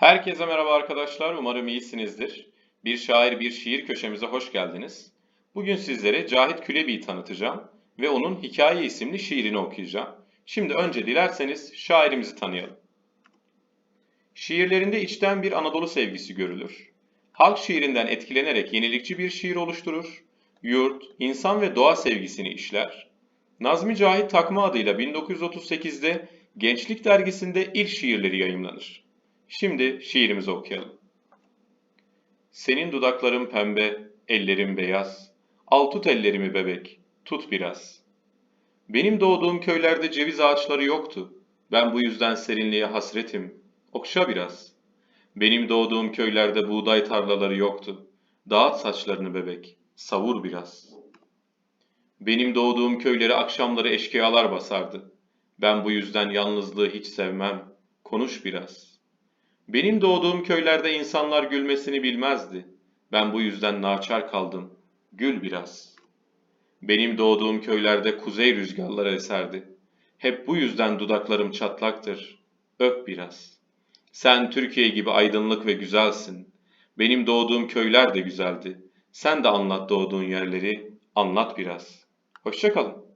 Herkese merhaba arkadaşlar. Umarım iyisinizdir. Bir şair bir şiir köşemize hoş geldiniz. Bugün sizlere Cahit Külebi'yi tanıtacağım ve onun Hikaye isimli şiirini okuyacağım. Şimdi önce dilerseniz şairimizi tanıyalım. Şiirlerinde içten bir Anadolu sevgisi görülür. Halk şiirinden etkilenerek yenilikçi bir şiir oluşturur. Yurt, insan ve doğa sevgisini işler. Nazmi Cahit takma adıyla 1938'de Gençlik dergisinde ilk şiirleri yayımlanır. Şimdi şiirimizi okuyalım. Senin dudakların pembe, ellerin beyaz. Al tut ellerimi bebek, tut biraz. Benim doğduğum köylerde ceviz ağaçları yoktu. Ben bu yüzden serinliğe hasretim. Okşa biraz. Benim doğduğum köylerde buğday tarlaları yoktu. Dağıt saçlarını bebek, savur biraz. Benim doğduğum köyleri akşamları eşkıyalar basardı. Ben bu yüzden yalnızlığı hiç sevmem. Konuş biraz.'' Benim doğduğum köylerde insanlar gülmesini bilmezdi. Ben bu yüzden naçar kaldım. Gül biraz. Benim doğduğum köylerde kuzey rüzgarları eserdi. Hep bu yüzden dudaklarım çatlaktır. Öp biraz. Sen Türkiye gibi aydınlık ve güzelsin. Benim doğduğum köyler de güzeldi. Sen de anlat doğduğun yerleri, anlat biraz. Hoşça kalın.